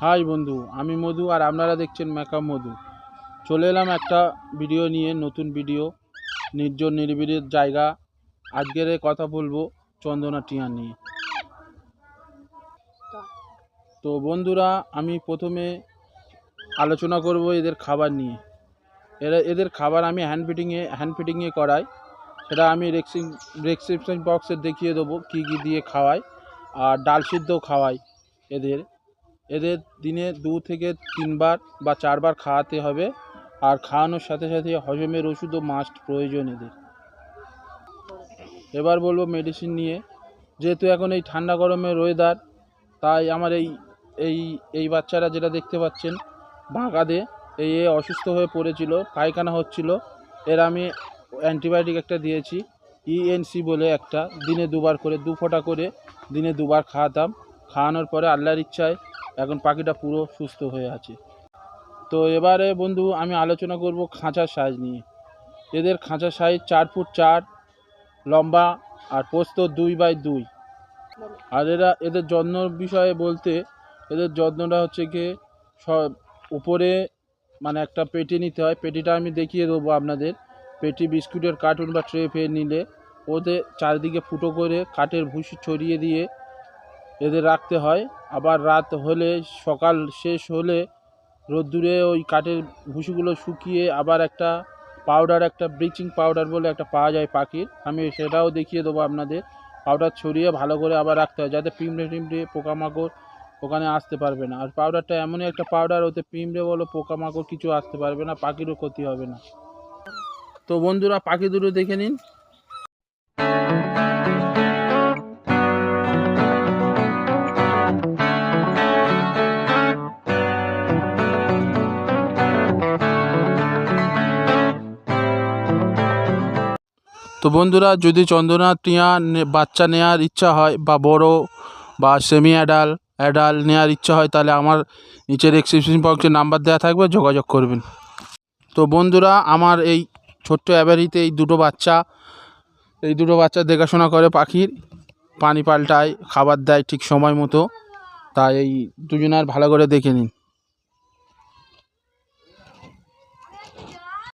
High বন্ধু, আমি মধু আর আপনারা দেখছেন মেকআপ মধু। চলে এলাম একটা ভিডিও নিয়ে, নতুন ভিডিও, নির্জন নিরিবিলির জায়গা। আজকের কথা বলব চন্দনা টিয়া নিয়ে। তো বন্ধুরা, আমি প্রথমে আলোচনা করব এদের খাবার নিয়ে। এরা, এদের খাবার আমি হ্যান্ড ফিটিংয়ে হ্যান্ড ফিটিংয়ে করাই। সেটা আমি রেক্সিং রেক্সিপশন বক্সে দেখিয়ে দেবো কী কী দিয়ে খাওয়াই আর ডাল সিদ্ধও খাওয়াই এদের। এদের দিনে দু থেকে তিনবার বা চারবার খাওয়াতে হবে আর খাওয়ানোর সাথে সাথে হজমের ওষুধও মাস্ট প্রয়োজন এদের। এবার বলব মেডিসিন নিয়ে। যেহেতু এখন এই ঠান্ডা গরমের ওয়েদার তাই আমার এই এই এই বাচ্চারা যেটা দেখতে পাচ্ছেন বাঁকাদে এই এ অসুস্থ হয়ে পড়েছিল, পায়খানা হচ্ছিল। এর আমি অ্যান্টিবায়োটিক একটা দিয়েছি ইএনসি বলে একটা। দিনে দুবার করে, দু ফোঁটা করে দিনে দুবার খাওয়াতাম। খাওয়ানোর পরে আল্লাহর ইচ্ছায় এখন পাখিটা পুরো সুস্থ হয়ে আছে। তো এবারে বন্ধু, আমি আলোচনা করব খাঁচার সাইজ নিয়ে। এদের খাঁচার সাইজ চার ফুট চার, লম্বা আর পোস্ত দুই বাই দুই। আর এরা, এদের যত্নর বিষয়ে বলতে, এদের যত্নটা হচ্ছে কি, সব উপরে মানে একটা পেটি নিতে হয়। পেটিটা আমি দেখিয়ে দেবো আপনাদের। পেটি বিস্কুটের কার্টুন বা ট্রে ফে নিলে ওদের চারিদিকে ফুটো করে কাঠের ভুসি ছড়িয়ে দিয়ে এদের রাখতে হয়। আবার রাত হলে, সকাল শেষ হলে রোদ্দুরে ওই কাঠের ভুসিগুলো শুকিয়ে আবার একটা পাউডার একটা ব্লিচিং পাউডার বলে একটা পাওয়া যায় পাখির। আমি সেটাও দেখিয়ে দেবো আপনাদের। পাউডার ছড়িয়ে ভালো করে আবার রাখতে হয়, যাতে পিঁমড়ে টিমড়ে পোকামাকড় ওখানে আসতে পারবে না। আর পাউডারটা এমনই একটা পাউডার ওতে পিঁমড়ে বলো, পোকামাকড় কিছু আসতে পারবে না, পাখিরও ক্ষতি হবে না। তো বন্ধুরা, পাখি দুটো দেখে নিন। তো বন্ধুরা, যদি চন্দনা টিয়া বাচ্চা নেওয়ার ইচ্ছা হয়, বা বড়, বা সেমি অ্যাডাল অ্যাডাল নেওয়ার ইচ্ছা হয়, তাহলে আমার নিচের এক্সিবিশন বক্সে নাম্বার দেওয়া থাকবে, যোগাযোগ করবেন। তো বন্ধুরা, আমার এই ছোট্ট অ্যাভারিতে এই দুটো বাচ্চা, এই দুটো বাচ্চা দেখাশোনা করে পাখির, পানি পাল্টায়, খাবার দেয় ঠিক সময় মতো, তাই এই দুজনের ভালো করে দেখে নিন।